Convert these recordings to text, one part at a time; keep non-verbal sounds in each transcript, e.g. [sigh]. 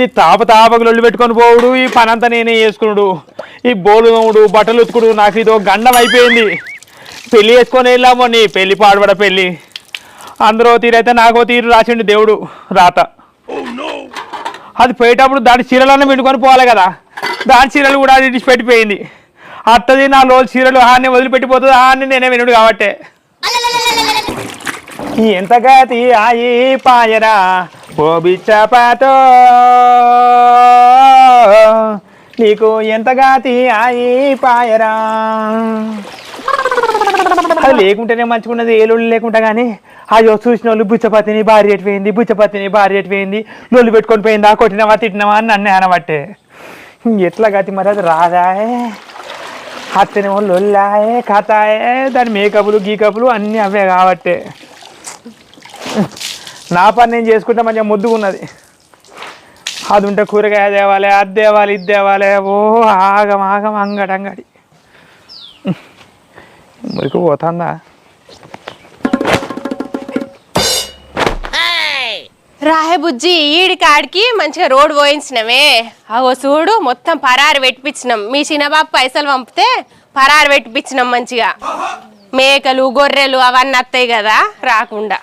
ఇది తాప తాపకు పెట్టుకొని పోవుడు ఈ పనంతా నేనే చేసుకున్నాడు ఈ బోలు తోముడు బట్టలు ఉతుకుడు నాకు ఇది ఒక గండం అయిపోయింది. పెళ్ళి వేసుకొని వెళ్ళామో నీ పెళ్ళి పాడబడ పెళ్ళి అందరో తీరైతే నాకో తీరు రాసిండు దేవుడు రాత. అది పోయేటప్పుడు దాని చీరలన్నీ పెట్టుకొని పోవాలి కదా. దాని చీరలు కూడా అది పెట్టిపోయింది. అత్తది నా రోజు చీరలు ఆన్ని వదిలిపెట్టిపోతుంది ఆ నేనే వినుడు కాబట్టే. ఎంతగా ఆయి పాయరా ఓ బిచ్చపాతో నీకు ఎంతగాతి ఆయి పాయరా. అది లేకుంటేనే మంచుకున్నది ఏ లేకుండా కానీ అయ్యో చూసిన వాళ్ళు బుచ్చపతిని భార్య ఎటు బుచ్చపతిని భార్య ఎటు పోయింది పెట్టుకొని పోయిందా కొట్టినవా తిట్టినవా అని నన్ను అనబట్టే. ఎట్లా గతి మరి అది రాదాయే? అత్తనేమో లొల్లాయే కథాయే దాని మేకప్లు గీకప్లు అన్నీ అవే కాబట్టే. నా పని నేను చేసుకుంటే మంచిగా ముద్దుగున్నది. అది ఉంటే కూరగాయ తేవాలి అది తేవాలి ఇది తేవాలి. ఓ ఆగం ఆగం అంగడి అంగడి. మురికి పోతుందా? రాహే బుజ్జి ఈడి కాడికి మంచిగా రోడ్ పోయించినమే. అగో చూడు మొత్తం పరారు పెట్టిపించినాం మీ చిన్నబాబు పైసలు పంపితే పరారు పెట్టిపించినాం మంచిగా. మేకలు గొర్రెలు అవన్నీ వస్తాయి కదా రాకుండా.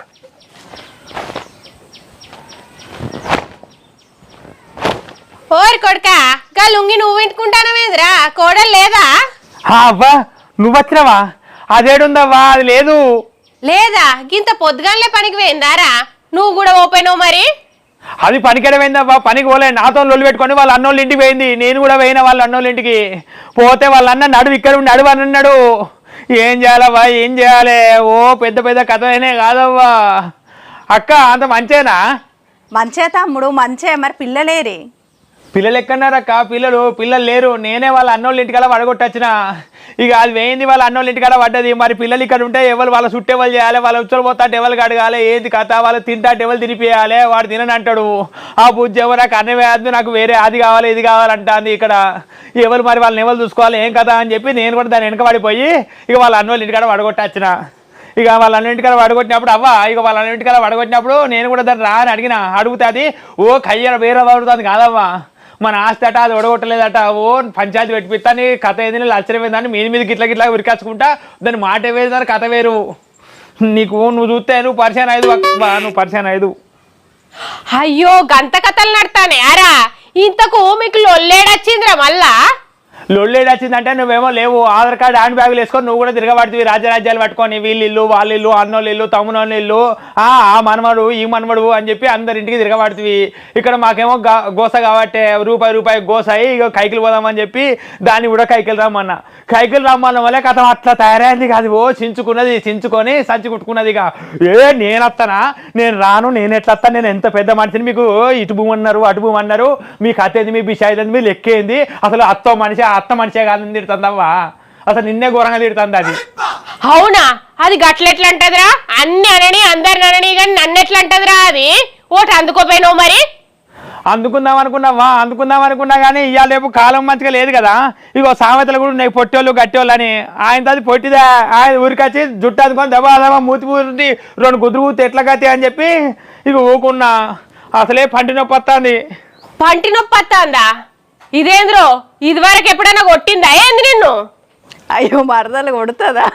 ఓరి కొడుక గా లుంగి నువ్వు వింటుకుంటానవేంద్రా కోడలు లేదా? ఆ, అవ్వా నువ్వు వచ్చినావా అదేడుందవ్వా అది లేదు. లేదా? గింత పొద్దుగాలే పనికి పోయిందారా? నువ్వు కూడా ఓపెనవు మరి? అది పనికెడమైందవ్వా పనికి పోలే. నాతో లొల్లి పెట్టుకొని వాళ్ళ అన్నోళ్ళ ఇంటికి పోయింది. నేను కూడా పోయిన వాళ్ళ అన్నోళ్ళ ఇంటికి. పోతే వాళ్ళ అన్న నడువు ఇక్కడ ఉండి నడువు అని అన్నాడు. ఏం చేయాలవ్వా ఏం చేయాలి? ఓ పెద్ద పెద్ద కథలైనే కాదవ్వా. అక్క అంత మంచేనా? మంచే తమ్ముడు మంచే. మరి పిల్లలేరి. పిల్లలు ఎక్కన్నారక్క పిల్లలు? పిల్లలు లేరు. నేనే వాళ్ళ అన్నోళ్ళ ఇంటికల్లా పడగొట్టొచ్చిన. ఇక అది వేయింది వాళ్ళ అన్నోళ్ళ ఇంటికాడ పడ్డది. మరి పిల్లలు ఇక్కడ ఉంటే ఎవరు వాళ్ళ చుట్టేవాళ్ళు చేయాలి? వాళ్ళ ఉచ్చలు పోతా ఎవరికి అడగాలి ఏది కథ? వాళ్ళు తింటా ఎవరు తినిపియాలి? వాడు తినని అంటాడు. ఆ బుజ్జి ఎవరు? నాకు అన్న వేయద్దు నాకు వేరే అది కావాలి ఇది కావాలంటాంది ఇక్కడ. ఎవరు మరి వాళ్ళని ఎవరు చూసుకోవాలి? ఏం కథ అని చెప్పి నేను కూడా దాని వెనక పడిపోయి ఇక వాళ్ళ అన్నోళ్ళ ఇంటికాడ వడగొట్టచ్చిన ఇక వాళ్ళ అన్నింటికల వడగొట్టినప్పుడు అవ్వ ఇక వాళ్ళ అన్నింటికల వడగొట్టినప్పుడు నేను కూడా దాన్ని రా అని అడిగిన. అడిగితే అది ఓ కయ్యర వేరే పడుతుంది కాదవ్వా? మన ఆస్తి అట అది ఒడగొట్టలేదట ఓ పంచాయతీ పెట్టిపిస్తాని కథ ఏంది లచ్చరం ఏందని మీద మీద గిట్ల గిట్ల ఉరికాచుకుంటా దాని మాట వేరు కథ వేరు. నీకు నువ్వు చూస్తే నువ్వు పరిచయం ఐదు నువ్వు పరిచయం ఐదు అయ్యో గంత కథలు నడతానే అరా ఇంతకు మీకు లొల్లేడొచ్చిందిరా మళ్ళా? లొల్లేడు వచ్చిందంటే నువ్వేమో లేవు. ఆధార్ కార్డు హ్యాండ్ బ్యాగులు వేసుకొని నువ్వు కూడా తిరగబడుతుంది రాజరాజ్యాలు పట్టుకొని వీళ్ళు వాళ్ళిల్లు వాళ్ళ ఇల్లు అన్నోళ్ళ ఇల్లు తమ్మునోళ్ళ ఇల్లు ఆ మనమడు ఈ మనమడు అని చెప్పి అందరి ఇంటికి తిరగబడుతుంది ఇక్కడ మాకేమో గోస కాబట్టి రూపాయి రూపాయి గోస అయ్యి ఇక కైకిలు పోదామని చెప్పి దాన్ని కూడా కైకిలు రమ్మన్న. కైకిలు రమ్మన్న వల్ల కథ అట్లా తయారైంది కాదు. ఓ చించుకున్నది చించుకొని సంచి కుట్టుకున్నది ఇక. ఏ నేను వస్తానా నేను రాను నేను ఎట్లా వస్తాను నేను ఎంత పెద్ద మనిషిని మీకు ఇటు భూమి అన్నారు అటు భూమి అన్నారు. మీ కథ ఏంది? మీ బిషాయి మీ లెక్కేంది అసలు అత్తో మనిషి అత్త మనిషే కాదని తిడుతుందవ్వా? అసలు నిన్నే ఘోరంగా తిడుతుంది అది. అవునా? అది గట్లెట్లా అంటదిరా అన్ని అనని అందరిని అనని కానీ నన్ను ఎట్లా అంటదిరా అది? ఓటు అందుకోపోయినావు మరి? అందుకుందాం అనుకున్నావా? అందుకుందాం అనుకున్నా కానీ ఇవాళ రేపు కాలం మంచిగా లేదు కదా. ఇగో సామెతలు కూడా ఉన్నాయి పొట్టోళ్ళు గట్టోళ్ళు అని. ఆయన అది పొట్టిదా? ఆయన ఊరికొచ్చి జుట్టు అందుకొని దబా దబా మూతి పూరి రెండు కుదురు కూతే ఎట్లా గతి అని చెప్పి ఇక ఊకున్నా. అసలే పంటి నొప్పి వస్తుంది. పంటి నొప్పి వస్తుందా? ఇదేంద్రో? ఇదివరకు ఎప్పుడైనా కొట్టిందా? ఏంది నిన్ను? అయ్యో మరదలు కొడుతుందా?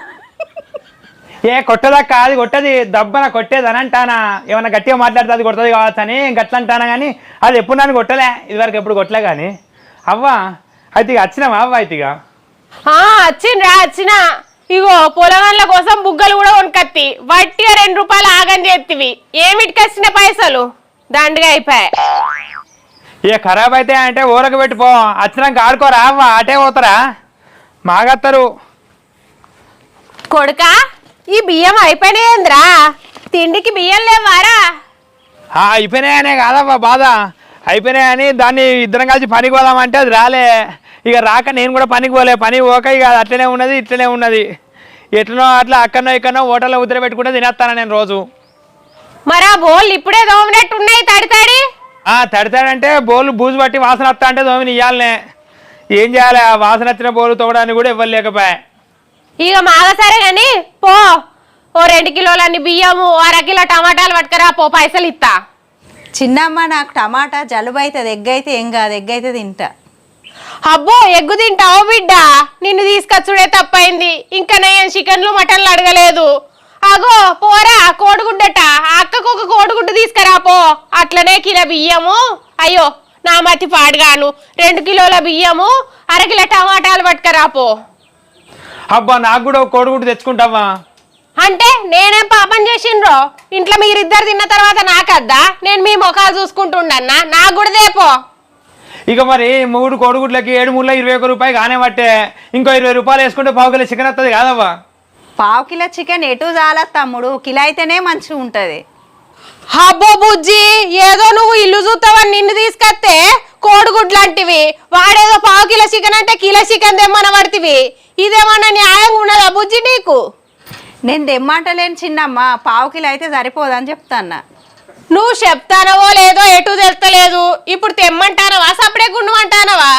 ఏ కొట్టదా కాదు కొట్టది. దబ్బన కొట్టేది అని అంటానా? ఏమన్నా గట్టిగా మాట్లాడితే అది కొడుతుంది కావచ్చు అని గట్ల అంటానా కానీ అది ఎప్పుడు నన్ను కొట్టలే. ఇదివరకు ఎప్పుడు కొట్టలే కానీ అవ్వా అయితే ఇక వచ్చినావా అవ్వ అయితే వచ్చిండ్రా వచ్చిన ఇగో పొలగాన్ల కోసం బుగ్గలు కూడా కొనుకత్తి. వట్టిగా రెండు రూపాయలు ఆగం చేతివి ఏమిటికి వచ్చిన పైసలు? దండగా అయిపోయాయి. ఇక ఖరాబ్ అయితే అంటే ఊరకు పెట్టిపో వచ్చినాక ఆడుకోరా అవ్వ అటే పోతారా? మాగత్తరు. కొడుక ఈ బియ్యం అయిపోయినాయేంద్రా తిండికి బియ్యం లేవారా? అయిపోయినాయనే కాదవ్వ బాధ. అయిపోయినాయని దాన్ని ఇద్దరం కలిసి పనికి పోదామంటే అది రాలే. ఇక రాక నేను కూడా పనికి పోలే. పని పోక ఇక అట్లనే ఉన్నది ఇట్లనే ఉన్నది. ఎట్లనో అట్లా అక్కడనో ఇక్కడనో హోటల్లో ఉద్దర పెట్టుకుంటే తినేస్తాను నేను రోజు. మరి ఆ బోళ్ళు ఇప్పుడే దోమనట్టు ఉన్నాయి తడి తడి? ఆ తడతాడంటే బోలు బూజు పట్టి వాసన వస్తా అంటే దోమిని ఇయ్యాలనే. ఏం చేయాలి? ఆ వాసన వచ్చిన బోలు తోగడానికి కూడా ఇవ్వలేకపోయా. ఇక మాగ సరే గాని పో. ఓ రెండు కిలోలన్ని బియ్యము అర కిలో టమాటాలు పట్టుకరా పో పైసలు ఇస్తా. చిన్నమ్మ నాకు టమాటా జలుబు అవుతుంది ఎగ్ అయితే ఏం కాదు ఎగ్ అయితే తింటా. అబ్బో ఎగ్గు తింటావో బిడ్డ? నిన్ను తీసుకొచ్చుడే తప్పైంది. ఇంకా నేను చికెన్లు మటన్లు అడగలేదు. అగో పోరా కోడిగుడ్డట. అక్కకు ఒక కోడిగుడ్డు తీసుకురా పో. అట్లనే కిలో బియ్యము. అయ్యో నా మతి పాడుగాను. రెండు కిలోల బియ్యము అరకిలో టమాటాలు పట్టుకరా పో. అబ్బా నాకు కూడా ఒక కోడిగుడ్డు తెచ్చుకుంటావా? అంటే నేనేం పాపం చేసిండ్రో? ఇంట్లో మీరిద్దరు తిన్న తర్వాత నాకద్దా? నేను మీ ముఖాలు చూసుకుంటుండన్నా. నాకు కూడా దేపో ఇక మరి మూడు కోడిగుడ్లకి ఏడు మూడుల ఇరవై ఒక రూపాయి కానే పట్టే. ఇంకో ఇరవై రూపాయలు వేసుకుంటే పావు కిలో చికెన్ వస్తుంది కాదవ్వా? పావు కిలో చికెన్ ఎటు చాలా తమ్ముడు. కిలో అయితేనే మంచిగా ఉంటుంది. అబ్బో బుజ్జి ఏదో నువ్వు ఇల్లు చూస్తావని నిన్ను తీసుకొస్తే కోడిగుడ్లాంటివి వాడేదో పావు కిలో చికెన్ అంటే కిలో చికెన్ తెమ్మన పడుతుంది ఇదేమన్నా న్యాయంగా ఉన్నదా బుజ్జి నీకు? నేను తెమ్మంటలేను చిన్నమ్మ. పావు కిలో అయితే సరిపోదని చెప్తాన్నా. నువ్వు చెప్తానవో లేదో ఎటు తెలుస్తలేదు. ఇప్పుడు తెమ్మంటానవా? సప్పుడే గుండమంటానవా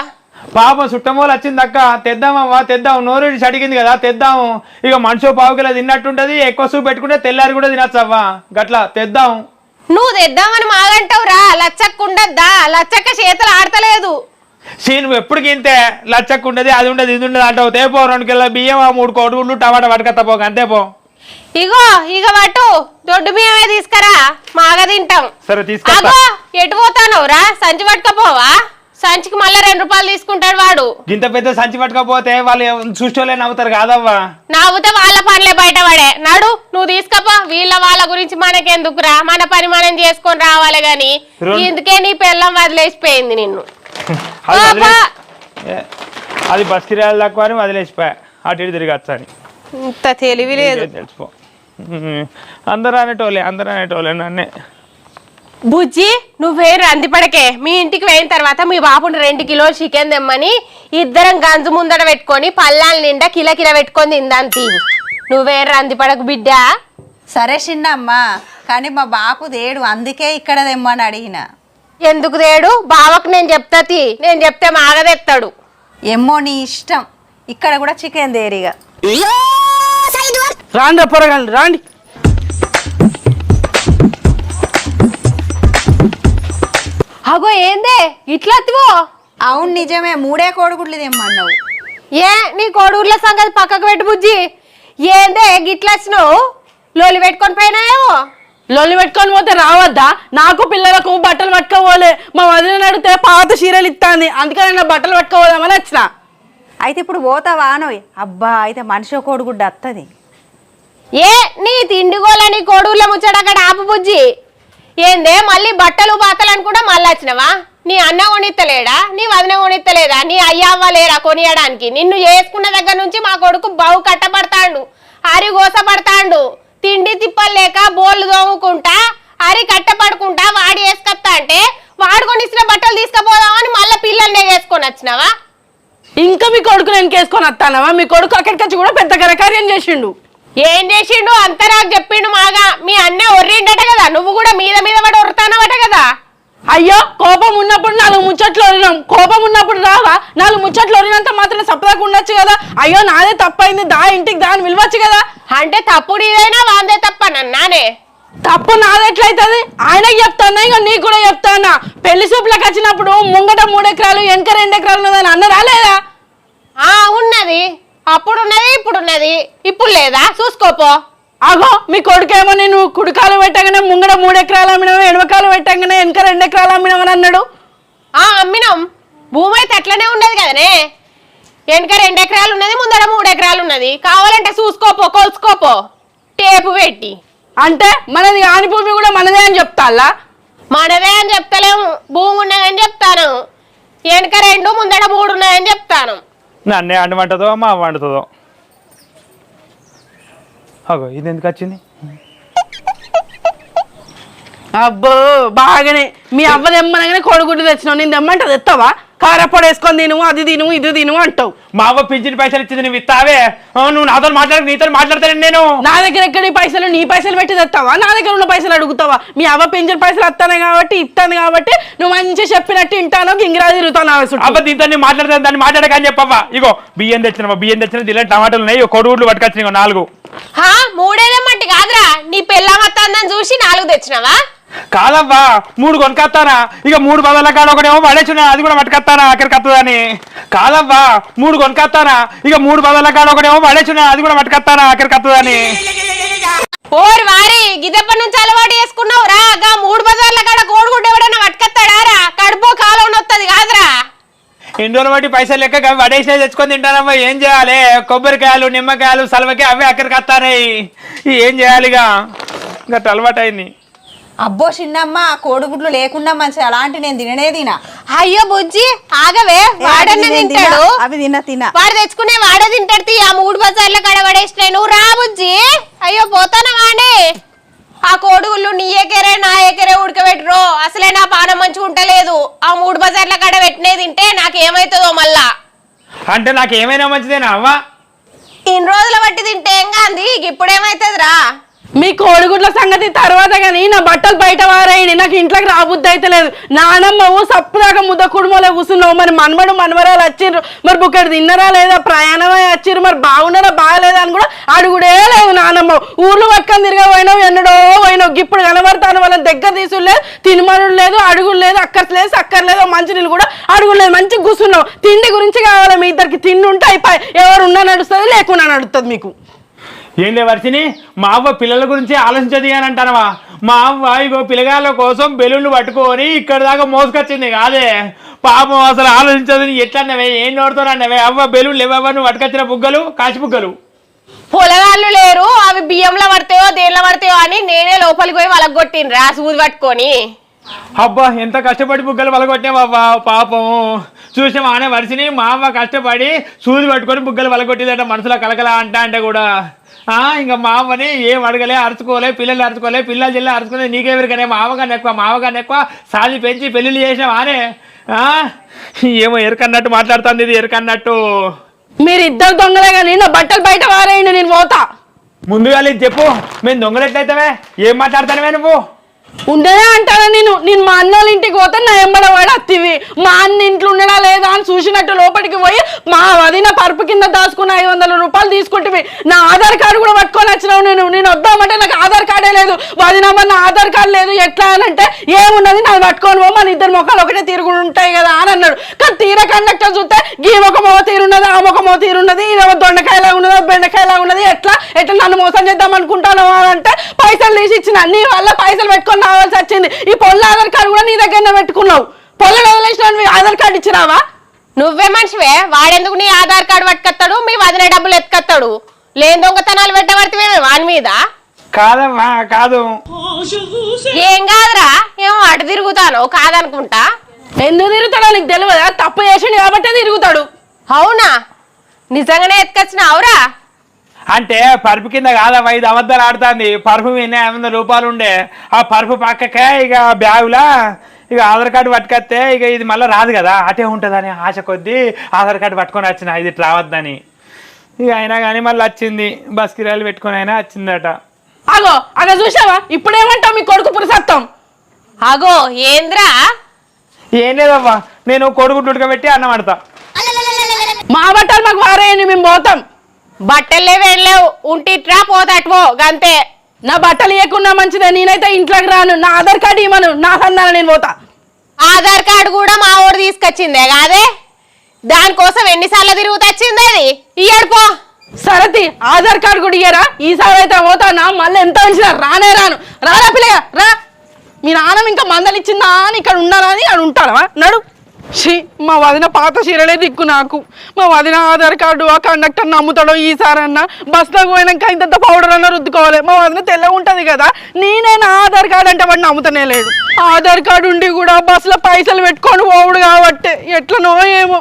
పాపం సుట్టమూలు వచ్చింది అక్క తెద్దామవ్వా తెద్దాం నోరు అడిగింది కదా తెద్దాము ఇక మనిషి పావు కిలో తిన్నట్టుంటది ఎక్కువ సూపు పెట్టుకుంటే తెల్లారి కూడా తినచ్చు అవ్వా గట్లా తెద్దాం. నువ్వు తెద్దామని మాగంటావురా లచ్చక్కుండద్దా? లచ్చక్క చేతులు ఆడతలేదు. సీ నువ్వు ఎప్పుడు గింతే లచ్చకు ఉండదు అది ఉండదు ఇది ఉండదు అంటావు. తేపో రెండు కిలో బియ్యం ఆ మూడు కోడిగుడ్లు టమాటా పట్టుకత్తా పోక అంతే పో. ఇగో ఇక పట్టు దొడ్డు బియ్యమే తీసుకురా మాగ తింటాం. సరే అగో ఎటు పోతానవురా సంచి పట్టుకపోవా? సంచికి మళ్ళీ రెండు రూపాయలు తీసుకుంటాడు వాడు. గింత పెద్ద సంచి పట్టుకపోతే వాళ్ళు చూసుకోలే నవ్వుతారు కాదవ్వా? నవ్వుతే వాళ్ళ పనులే బయటపడే. నడు నువ్వు తీసుకపో. వీళ్ళ వాళ్ళ గురించి మనకెందుకురా? మన పని మనం చేసుకొని రావాలి గాని. ఇందుకే నీ పిల్లం వదిలేసిపోయింది నిన్ను. [laughs] అది బస్ కిరాయిలు తక్కువ అని వదిలేసిపోయా. అటు ఇటు తిరిగి వచ్చాని. ఇంత తెలివి లేదు. తెలుసుకో ఉమ్, అందరూ అనేటోళ్ళే అందరూ అనేటోళ్ళే నన్నే. బుజ్జి నువ్వే రందిపడకే మీ ఇంటికి పోయిన తర్వాత మీ బాబుని రెండు కిలోలు చికెన్ తెమ్మని ఇద్దరం గంజు ముందర పెట్టుకొని పల్లాల నిండా కిల కిల పెట్టుకొని తిందాంతి నువ్వే రందిపడకు బిడ్డ. సరే చిన్నమ్మ కానీ మా బాపు దేడు అందుకే ఇక్కడ తెమ్మని అడిగిన. ఎందుకు తేడు బావకు నేను చెప్తాతి నేను చెప్తే మాగదెత్తాడు. ఏమో నీ ఇష్టం. ఇక్కడ కూడా చికెన్ దేరిగా. రాండి పొరగండి రాండి. అగో ఏందే? ఇట్లా అవును నిజమే. మూడే కోడిగుడ్లు తెమ్మన్నావు. ఏ నీ కోడూర్ల సంగతి పక్కకు పెట్టు బుజ్జి. ఏందే గిట్లా వచ్చినావు లోలి పెట్టుకొని పోయినాయేమో లొల్లి పెట్టుకొని పోతే రావద్దా? నాకు పిల్లలకు బట్టలు పట్టుకోవాలి. మా వదిన అడిగితే పాత చీరలు ఇస్తాంది అందుకని నా బట్టలు పట్టుకోదామని వచ్చిన. అయితే ఇప్పుడు పోతావా అనోయ్? అబ్బా అయితే మనిషి కోడిగుడ్డు వస్తుంది ఏ నీ తిండిగోల నీ కోడూర్ల ముచ్చట అక్కడ ఆపు బుజ్జి. ఏందే మళ్ళీ బట్టలు బాతలు అనుకుంటా వచ్చినవా నీ అన్న కొనిత్తలేడా? నీ వదిన కొనిత్తలేదా? నీ అయ్యవ్వ లేరా కొనియడానికి? నిన్ను చేసుకున్న దగ్గర నుంచి మా కొడుకు బావు కట్టపడతాండు అరి గోసపడతాండు. తిండి తిప్పలు లేక బోళ్ళు తోముకుంటా అరి కట్టపడుకుంటా వాడి వేసుకొస్తా అంటే వాడు కొనిచ్చిన బట్టలు తీసుకుపోదామని మళ్ళీ పిల్లల్ని వేసుకొని వచ్చినావా? ఇంకా మీ కొడుకు నేను కేసుకొని వస్తానవా? మీ కొడుకు అక్కడికి వచ్చి కూడా పెద్ద ఘనకార్యం చేసిండు. ఏం చేసిండు? అంతా నాకు చెప్పిండు మాగా. మీ అన్న ఒర్రిండట కదా నువ్వు కూడా మీద మీద అయ్యో కోపం ఉన్నప్పుడు నాలుగు ముచ్చట్లు ఒరినాం. కోపం ఉన్నప్పుడు రావా? నాలుగు ముచ్చట్లు ఒరినంత మాత్రం సప్పదాకా ఉండొచ్చు కదా? అయ్యో నాదే తప్పైంది. దా ఇంటికి దాని విలువచ్చు కదా? అంటే తప్పుడు ఇదైనా వాందే తప్ప నన్నానే. తప్పు నాదెట్లయితుంది? ఆయనకి చెప్తానా? ఇంకా నీకు కూడా చెప్తానా? పెళ్ళి చూపులకు వచ్చినప్పుడు ముంగట మూడు ఎకరాలు వెనక రెండు ఎకరాలు ఉన్నదని అన్న రాలేదా ఆ ఉన్నది. అప్పుడు ఉన్నది ఇప్పుడు ఉన్నది ఇప్పుడు లేదా? చూసుకోపో. అగో మీ కొడుకేమో నేను కుడికాలు పెట్టగానే ముంగడ మూడు ఎకరాలు అమ్మినావు ఎడమకాలు పెట్టగానే వెనక రెండు ఎకరాలు అమ్మినామని అన్నాడు. ఆ అమ్మినాం. భూమి అయితే అట్లనే ఉన్నది కదనే? వెనక రెండు ఎకరాలు ఉన్నది ముందర మూడు ఎకరాలు ఉన్నది. కావాలంటే చూసుకోపో కొలుసుకోపో. టేపు పెట్టి. అంటే మనది ఆని భూమి కూడా మనదే అని చెప్తాలా మనదే అని చెప్తలేము. భూమి ఉన్నదని చెప్తాను. వెనక రెండు ముందర మూడు ఉన్నదని చెప్తాను. నన్నే అండి వంటదో మా అవ్వ వండుతుందో అగో ఇది ఎందుకు వచ్చింది? అబ్బో బాగానే. మీ అవ్వ తెమ్మనగానే కోడిగుడ్డు తెచ్చినావు. నేను తెమ్మంటే తెస్తావా కారపొడి వేసుకొని తిను అది తిను ఇది తిను అంటావు. మా అవ్వ పింఛన్ పైసలు ఇచ్చింది నువ్వు ఇస్తావే? నువ్వు నాతో మాట్లాడి నీతో మాట్లాడతాను నేను. నా దగ్గర ఎక్కడి పైసలు? నీ పైసలు పెట్టి తెస్తావా నా దగ్గర ఉన్న పైసలు అడుగుతావా? మీ అవ్వ పెంచిన పైసలు వస్తాను కాబట్టి ఇస్తాను కాబట్టి నువ్వు మంచిగా చెప్పినట్టు ఇంటాను గింగిరా తిరుగుతాను అవ్వ దీంతో నేను మాట్లాడతాను దాన్ని మాట్లాడకని చెప్పవ్వా ఇగో బియ్యం తెచ్చినవా? బియ్యం తెచ్చిన దీనిలో టమాటాలు ఉన్నాయి కోడిగుడ్లు పట్టుకొచ్చినాయి ఇగో నాలుగు. హా మూడేదేమంటి కాదురా. నీ పెళ్ళాం వస్తుందని చూసి నాలుగు తెచ్చినావా? కాదవ్వా మూడు కొనుక్కొస్తానా ఇక మూడు బదల కాడ ఒకటేమో పడేసిన అది కూడా పట్టుకొస్తానా అక్కడికి వస్తుందని కాదవ్వా మూడు కొనుక్కొస్తానా ఇక మూడు బదల కాడ ఒకటేమో పడేసిన అది కూడా పట్టుకొస్తానా అక్కడికి వస్తుందని ఓరి వారి గిదెప్పటి నుంచి అలవాటు చేసుకున్నావు రా గా మూడు బజార్ల కాడ కోడిగుడ్డ ఎవడన్నా పట్టుకొస్తాడా రా కడుపో కాలం నొత్తది కాదురా ఎన్ని రోజులు బట్టి పైసలు లెక్క అవి పడేసినా తెచ్చుకొని తింటానమ్మా ఏం చేయాలి? కొబ్బరికాయలు నిమ్మకాయలు సలవకి అవే అక్కడికి వస్తానాయి ఏం చేయాలి ఇక గట్ట అలవాటు అయింది అబ్బో చిన్నమ్మ కోడిగుడ్లు లేకుండా మంచి అలాంటి నేను తిననే తినా. అయ్యో బుజ్జి ఆగవే. తినా, తింటాడు? అవి తిన్నా తిన్నా. వాడు తెచ్చుకునే వాడే తింటాడు ఆ మూడు బజార్ల కాడ పడేసినాయి నువ్వు రా బుజ్జి. అయ్యో పోతానా వాడే ఆ కోడుగుళ్ళు నీ ఎకరే నా ఎకరే ఉడకబెట్టరు. అసలే నా పానం మంచిగా ఉంటలేదు. ఆ మూడు బజార్ల కాడ పెట్టినే తింటే నాకేమవుతుందో మళ్ళా? అంటే నాకు ఏమైనా మంచిదేనా అవ్వా? ఇన్ని రోజుల బట్టి తింటే ఏం కాంది? ఇప్పుడేమైతుందిరా? మీ కోడిగుడ్ల సంగతి తర్వాత కానీ నా బట్టలు బయట వారాయండి నాకు ఇంట్లోకి రాబుద్ది అయితే లేదు. నానమ్మవు సప్పుదాకా ముద్ద కుడుమలో కూర్చున్నావు. మరి మనమడు మనవరాలు వచ్చిండ్రు మరి బుక్కడ తిన్నరా లేదా? ప్రయాణమే వచ్చిర్రు. మరి బాగున్నారా బాగలేదా అని కూడా అడుగుడే లేదు నానమ్మ. ఊర్లు పక్కన తిరిగా పోయినావు ఎన్నడో పోయినావు. ఇప్పుడు కనబడతాను వాళ్ళని దగ్గర తీసుకులేదు తినమనుడు లేదు అడుగులు లేదు అక్కర్లేదు అక్కర్లేదు మంచి నీళ్ళు కూడా అడుగులు లేదు. మంచిగా కూర్చున్నావు. తిండి గురించి కావాలి మీ ఇద్దరికి? తిండి ఉంటే అయిపోయి. ఎవరు ఉన్నా నడుస్తుంది లేకున్నా నడుస్తుంది మీకు. ఏంటి వర్షిని మా అవ్వ పిల్లల గురించి ఆలోచించది అని అంటానవా? మా అవ్వ ఇగో పిల్లగాళ్ళ కోసం బెలూన్లు పట్టుకొని ఇక్కడ దాకా మోసుకొచ్చింది కాదే. పాపం అసలు ఆలోచించదు ఎట్లా అన్నవే ఏం నోడుతారు అన్నవే అవ్వ బెలూన్లు ఇవ్వవ నువ్వు పట్టుకొచ్చిన బుగ్గలు కాచి బుగ్గలు. పొలగాళ్ళు లేరు అవి బియ్యంలో పడతాయో దేనిలో పడతాయో అని నేనే లోపలికి పోయి వాళ్ళకి కొట్టిండ్రా సూది పట్టుకొని. అబ్బా ఎంత కష్టపడి బుగ్గలు వలగొట్టావవ్వా పాపం. చూసాం ఆనే వరిసిని మా అవ్వ కష్టపడి సూది పట్టుకొని బుగ్గలు వలగొట్టిందట మనసులో కలకల అంట అంటే కూడా. ఇంకా మా అవ్వని ఏం అడగలే అరుచుకోలే పిల్లలు అరుచుకోలే పిల్లలు జిల్లా అరుచుకోలే నీకెవరికనే మా అవ్వగానే ఎక్కువ మా ఎక్కువ సాది పెంచి పెళ్ళిళ్ళు చేసినాం ఆనే ఆ? ఏమో ఎరకన్నట్టు మాట్లాడుతుంది ఇది ఎరకన్నట్టు. మీరు ఇద్దరు దొంగలే కానీ నా బట్టలు బయట వారేయండి నేను పోతా. ముందుగా చెప్పు మేము దొంగలెట్లయితావే ఏం మాట్లాడతానవే నువ్వు? ఉండనే అంటాను నేను. నేను మా అన్నోళ్ళ ఇంటికి పోతే నా ఎంబడ వాడత్తివి మా అన్న ఇంట్లో ఉండడా లేదా అని చూసినట్టు లోపలికి పోయి మా వదిన పరుపు కింద దాచుకున్న ఐదు వందల రూపాయలు తీసుకుంటే నా ఆధార్ కార్డు కూడా పట్టుకొని వచ్చినావు నేను. నేను వద్దామంటే నాకు ఆధార్ కార్డే లేదు. వదినమ్మ నా ఆధార్ కార్డు లేదు. ఎట్లా అని అంటే ఏమున్నది నన్ను పట్టుకొని పో మన ఇద్దరు మొక్కలు ఒకటే తిరుగుడు ఉంటాయి కదా అని అన్నాడు కానీ తీర కండక్టర్ చూస్తే గీ ఒక మో తీరున్నది ఆ ఒక మో తీరున్నది ఇదేమో దొండకాయలా ఉన్నది బెండకాయలా ఉన్నది. ఎట్లా? ఎట్లా నన్ను మోసం చేద్దాం అనుకుంటాను అని అంటే పైసలు తీసి ఇచ్చిన. నీ వల్ల పైసలు పెట్టుకొని రావాల్సి వచ్చింది ఈ పొల్ల ఆధార్ కార్డు కూడా నీ దగ్గరనే పెట్టుకున్నావు. పొల్ల వదిలేసిన ఆధార్ కార్డు ఇచ్చినావా? నువ్వే మనిషివే. వాడెందుకు నీ ఆధార్ కార్డు పట్టుకొస్తాడు మీ వదిన డబ్బులు ఎత్తుకొస్తాడు? లేని దొంగతనాలు పెట్టబడితే వాని మీద? కాదమ్మా కాదు. ఏం కాదురా? ఏమో అటు తిరుగుతాను కాదనుకుంటా. ఎందుకు తిరుగుతాడో నీకు తెలియదా. తప్పు చేసిండు కాబట్టే తిరుగుతాడు. అవునా? నిజంగానే ఎత్తుకొచ్చిన అవురా అంటే పరుపు కింద కాదమ్మా ఇది అబద్ధాలు ఆడుతుంది. పరుపు మీద ఐదు వందల రూపాయలు ఉండే. ఆ పరుపు పక్కకే ఇక బ్యాగులా ఇక ఆధార్ కార్డు పట్టుకొస్తే ఇక ఇది మళ్ళీ రాదు కదా. అటే ఉంటుందని ఆశ కొద్దీ ఆధార్ కార్డు పట్టుకొని వచ్చిన ఇది రావద్దని. ఇక అయినా కానీ మళ్ళీ వచ్చింది. బస్ కిరాయిలు పెట్టుకొని అయినా వచ్చిందట. అగో అగో చూసావా? ఇప్పుడేమంటావు మీ కొడుకు పురుసత్వం అగో ఏంద్రా? ఏం లేదవ్వా నేను కొడుకు ఉడకబెట్టి అన్నం ఆడతా మా బట్టలు మాకు వారేయండి మేము పోతాం. బట్టలు లేవు ఉంటిట్రా పోతట్వో గంతే. నా బట్టలు ఇవ్వకుండా మంచిదే నేనైతే ఇంట్లోకి రాను. నా ఆధార్ కార్డు ఇవ్వను నా సందాన నేను పోతా. ఆధార్ కార్డు కూడా మా ఊరు తీసుకొచ్చిందే కాదే? దానికోసం ఎన్నిసార్లు తిరుగుతూ వచ్చింది అది? ఇయ్యడు పో. సరతి ఆధార్ కార్డు కూడా ఇయ్యరా? ఈసారి అయితే పోతానా? మళ్ళీ ఎంత వచ్చినా రానే రాను. రారా పిల్లగా రా. మీ నాన్న ఇంకా మందలిచ్చిందా అని ఇక్కడ ఉన్నారా అని ఇక్కడ ఉంటారా? నడు. షీ మా వదిన పాత చీరలే దిక్కు నాకు. మా వదిన ఆధార్ కార్డు ఆ కండక్టర్ నమ్ముతాడో ఈసారన్న. బస్సులో పోయినాక ఇంత పౌడర్ అన్న రుద్దుకోవాలి. మా వదిన తెల్లగా ఉంటుంది కదా నేనే నా ఆధార్ కార్డు అంటే వాడు నమ్ముతనే లేదు. ఆధార్ కార్డు ఉండి కూడా బస్సులో పైసలు పెట్టుకొని పోవుడు కాబట్టి. ఎట్లనో ఏమో.